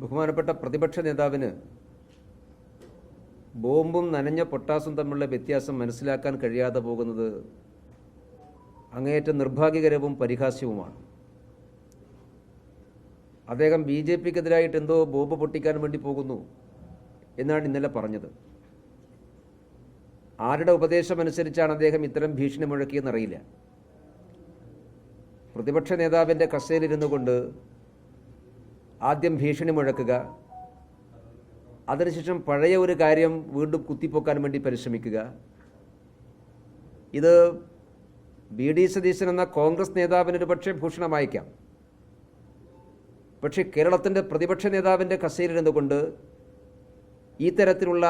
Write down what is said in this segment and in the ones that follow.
ബഹുമാനപ്പെട്ട പ്രതിപക്ഷ നേതാവിന് ബോംബും നനഞ്ഞ പൊട്ടാസും തമ്മിലുള്ള വ്യത്യാസം മനസ്സിലാക്കാൻ കഴിയാതെ പോകുന്നത് അങ്ങേയറ്റം നിർഭാഗ്യകരവും പരിഹാസ്യവുമാണ്. അദ്ദേഹം ബി ജെ പിക്കെതിരായിട്ട് എന്തോ ബോംബ് പൊട്ടിക്കാൻ വേണ്ടി പോകുന്നു എന്നാണ് ഇന്നലെ പറഞ്ഞത്. ആരുടെ ഉപദേശമനുസരിച്ചാണ് അദ്ദേഹം ഇത്തരം ഭീഷണി മുഴക്കിയെന്നറിയില്ല. പ്രതിപക്ഷ നേതാവിന്റെ കസേലിരുന്നു കൊണ്ട് ആദ്യം ഭീഷണി മുഴക്കുക. അതിനുശേഷം പഴയ ഒരു കാര്യം വീണ്ടും കുത്തിപ്പൊക്കാൻ വേണ്ടി പരിശ്രമിക്കുക. ഇത് ബി ഡി സതീശൻ എന്ന കോൺഗ്രസ് നേതാവിനൊരു പക്ഷേ ഭൂഷണമായേക്കാം. പക്ഷേ കേരളത്തിന്റെ പ്രതിപക്ഷ നേതാവിന്റെ കസേലിരുന്നു കൊണ്ട് ഈ തരത്തിലുള്ള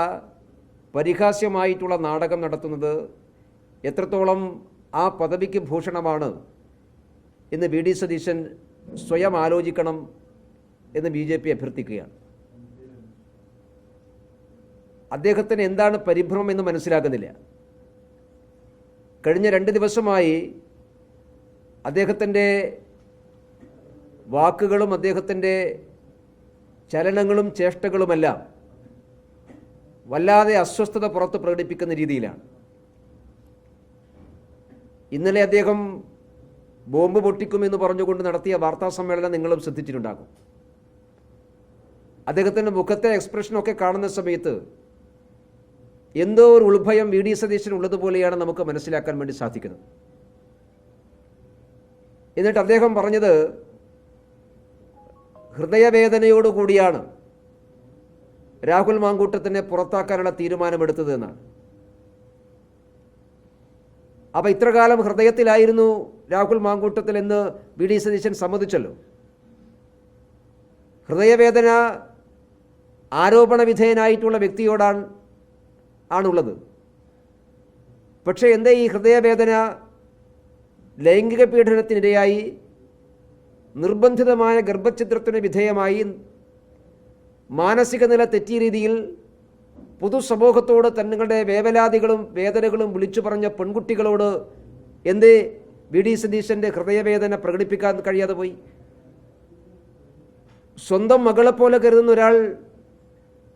പരിഹാസ്യമായിട്ടുള്ള നാടകം നടത്തുന്നത് എത്രത്തോളം ആ പദവിക്ക് ഭൂഷണമാണ് എന്ന് ബി ഡി സതീശൻ സ്വയം ആലോചിക്കണം. എന്ന് ബി ജെ പി അഭ്യർത്ഥിക്കുകയാണ്. അദ്ദേഹത്തിന് എന്താണ് പരിഭ്രമം എന്ന് മനസ്സിലാകുന്നില്ല. കഴിഞ്ഞ രണ്ട് ദിവസമായി അദ്ദേഹത്തിന്റെ വാക്കുകളും അദ്ദേഹത്തിന്റെ ചലനങ്ങളും ചേഷ്ടകളുമെല്ലാം വല്ലാതെ അസ്വസ്ഥത പുറത്ത് പ്രകടിപ്പിക്കുന്ന രീതിയിലാണ്. ഇന്നലെ അദ്ദേഹം ബോംബ് പൊട്ടിക്കുമെന്ന് പറഞ്ഞുകൊണ്ട് നടത്തിയ വാർത്താ സമ്മേളനം നിങ്ങളും ശ്രദ്ധിച്ചിട്ടുണ്ടാകും. അദ്ദേഹത്തിന്റെ മുഖത്തെ എക്സ്പ്രഷനൊക്കെ കാണുന്ന സമയത്ത് എന്തോ ഒരു ഉൾഭയം വി ഡി സതീശൻ ഉള്ളതുപോലെയാണ് നമുക്ക് മനസ്സിലാക്കാൻ വേണ്ടി സാധിക്കുന്നത്. എന്നിട്ട് അദ്ദേഹം പറഞ്ഞത് ഹൃദയവേദനയോടുകൂടിയാണ് രാഹുൽ മാങ്കൂട്ടത്തിനെ പുറത്താക്കാനുള്ള തീരുമാനമെടുത്തത് എന്നാണ്. അപ്പോൾ ഇത്രകാലം ഹൃദയത്തിലായിരുന്നു രാഹുൽ മാങ്കൂട്ടത്തിൽ എന്ന് വി ഡി സതീശൻ സമ്മതിച്ചല്ലോ. ഹൃദയവേദന ആരോപണ വിധേയനായിട്ടുള്ള വ്യക്തിയോടാണ് ആണുള്ളത്. പക്ഷേ എന്തേ ഈ ഹൃദയവേദന ലൈംഗിക പീഡനത്തിനിരയായി നിർബന്ധിതമായ ഗർഭഛിദ്രത്തിന് വിധേയമായി മാനസിക നില തെറ്റിയ രീതിയിൽ പൊതുസമൂഹത്തോട് തങ്ങളുടെ വേവലാതികളും വേദനകളും വിളിച്ചു പറഞ്ഞ പെൺകുട്ടികളോട് എന്തേ വി ഡി സതീശന്റെ ഹൃദയവേദന പ്രകടിപ്പിക്കാൻ കഴിയാതെ പോയി? സ്വന്തം മകളെപ്പോലെ കരുതുന്ന ഒരാൾ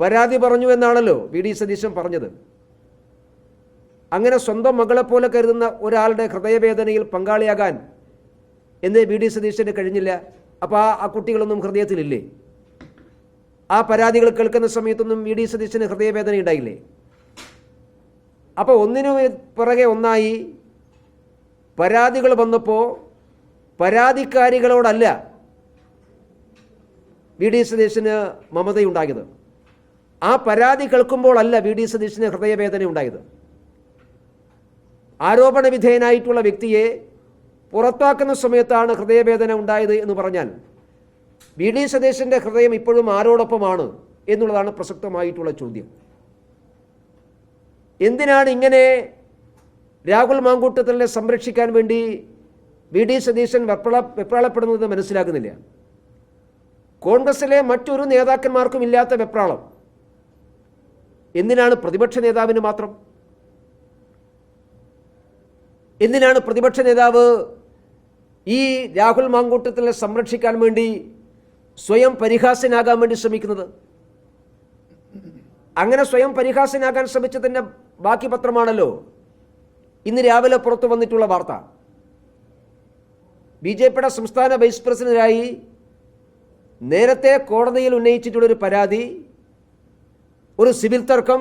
പരാതി പറഞ്ഞു എന്നാണല്ലോ വി ഡി സതീശൻ പറഞ്ഞത്. അങ്ങനെ സ്വന്തം മകളെപ്പോലെ കരുതുന്ന ഒരാളുടെ ഹൃദയവേദനയിൽ പങ്കാളിയാകാൻ എന്ന് വി ഡി സതീശന് കഴിഞ്ഞില്ല. അപ്പോൾ ആ ആ കുട്ടികളൊന്നും ഹൃദയത്തിലില്ലേ? ആ പരാതികൾ കേൾക്കുന്ന സമയത്തൊന്നും വി ഡി സതീശന് ഹൃദയവേദന ഉണ്ടായില്ലേ? അപ്പോൾ ഒന്നിനു പുറകെ ഒന്നായി പരാതികൾ വന്നപ്പോൾ പരാതിക്കാരികളോടല്ല വി ഡി സതീശന് മമതയുണ്ടായത്. ആ പരാതി കേൾക്കുമ്പോഴല്ല വി ഡി സതീശന് ഹൃദയവേദന ഉണ്ടായത്. ആരോപണ വിധേയനായിട്ടുള്ള വ്യക്തിയെ പുറത്താക്കുന്ന സമയത്താണ് ഹൃദയവേദന ഉണ്ടായത് എന്ന് പറഞ്ഞാൽ വി ഡി സതീശന്റെ ഹൃദയം ഇപ്പോഴും ആരോടൊപ്പമാണ് എന്നുള്ളതാണ് പ്രസക്തമായിട്ടുള്ള ചോദ്യം. എന്തിനാണ് ഇങ്ങനെ രാഹുൽ മാങ്കൂട്ടത്തിനെ സംരക്ഷിക്കാൻ വേണ്ടി വി ഡി സതീശൻ വെപ്രള വെപ്രാളപ്പെടുന്നത് മനസ്സിലാക്കുന്നില്ല കോൺഗ്രസിലെ മറ്റൊരു നേതാക്കന്മാർക്കും ഇല്ലാത്ത വെപ്രാളം എന്തിനാണ് പ്രതിപക്ഷ നേതാവിന് മാത്രം? എന്തിനാണ് പ്രതിപക്ഷ നേതാവ് ഈ രാഹുൽ മാങ്കൂട്ടത്തിനെ സംരക്ഷിക്കാൻ വേണ്ടി സ്വയം പരിഹാസ്യനാകാൻ വേണ്ടി ശ്രമിക്കുന്നത്? അങ്ങനെ സ്വയം പരിഹാസ്യനാകാൻ ശ്രമിച്ചതിന്റെ ബാക്കി പത്രമാണല്ലോ ഇന്ന് രാവിലെ പുറത്തു വന്നിട്ടുള്ള വാർത്ത. ബി ജെ പിയുടെ സംസ്ഥാന വൈസ് പ്രസിഡന്റായി നേരത്തെ കോടതിയിൽ ഉന്നയിച്ചിട്ടുള്ളൊരു പരാതി ഒരു സിവിൽ തർക്കം.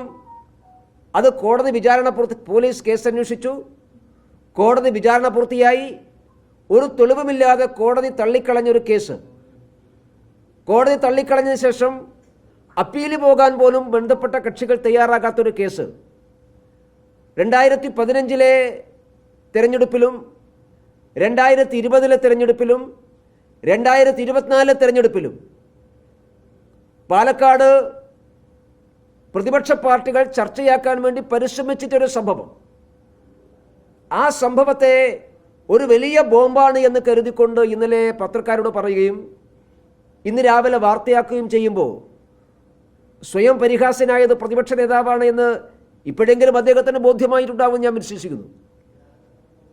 അത് കോടതി വിചാരണ പൂർത്തി പോലീസ് കേസ് അന്വേഷിച്ചു. കോടതി വിചാരണ പൂർത്തിയായി. ഒരു തെളിവുമില്ലാതെ കോടതി തള്ളിക്കളഞ്ഞൊരു കേസ്. കോടതി തള്ളിക്കളഞ്ഞതിന് ശേഷം അപ്പീൽ പോകാൻ പോലും ബന്ധപ്പെട്ട കക്ഷികൾ തയ്യാറാകാത്തൊരു കേസ്. രണ്ടായിരത്തി പതിനഞ്ചിലെ തിരഞ്ഞെടുപ്പിലും രണ്ടായിരത്തി ഇരുപതിലെ തിരഞ്ഞെടുപ്പിലും രണ്ടായിരത്തി ഇരുപത്തിനാലിലെ തിരഞ്ഞെടുപ്പിലും പാലക്കാട് പ്രതിപക്ഷ പാർട്ടികൾ ചർച്ചയാക്കാൻ വേണ്ടി പരിശ്രമിച്ചിട്ടൊരു സംഭവം. ആ സംഭവത്തെ ഒരു വലിയ ബോംബാണ് എന്ന് കരുതിക്കൊണ്ട് ഇന്നലെ പത്രക്കാരോട് പറയുകയും ഇന്ന് രാവിലെ വാർത്തയാക്കുകയും ചെയ്യുമ്പോൾ സ്വയം പരിഹാസനായത് പ്രതിപക്ഷ നേതാവാണ് എന്ന് ഇപ്പോഴെങ്കിലും അദ്ദേഹത്തിന് ബോധ്യമായിട്ടുണ്ടാവും ഞാൻ വിശ്വസിക്കുന്നു.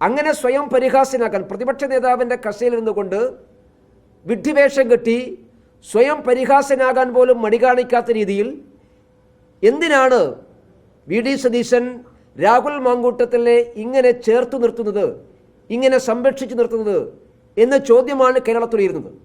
അങ്ങനെ സ്വയം പരിഹാസ്യനാക്കാൻ പ്രതിപക്ഷ നേതാവിന്റെ കസയിൽ നിന്നുകൊണ്ട് വിഡ്ഢിവേഷം കെട്ടി സ്വയം പരിഹാസനാകാൻ പോലും മടികാണിക്കാത്ത രീതിയിൽ എന്തിനാണ് വി ഡി സതീശൻ രാഹുൽ മാങ്കൂട്ടത്തിലെ ഇങ്ങനെ ചേർത്ത് നിർത്തുന്നത് ഇങ്ങനെ സംരക്ഷിച്ചു നിർത്തുന്നത് എന്ന ചോദ്യമാണ് കേരളത്തിൽ ഉയരുന്നത്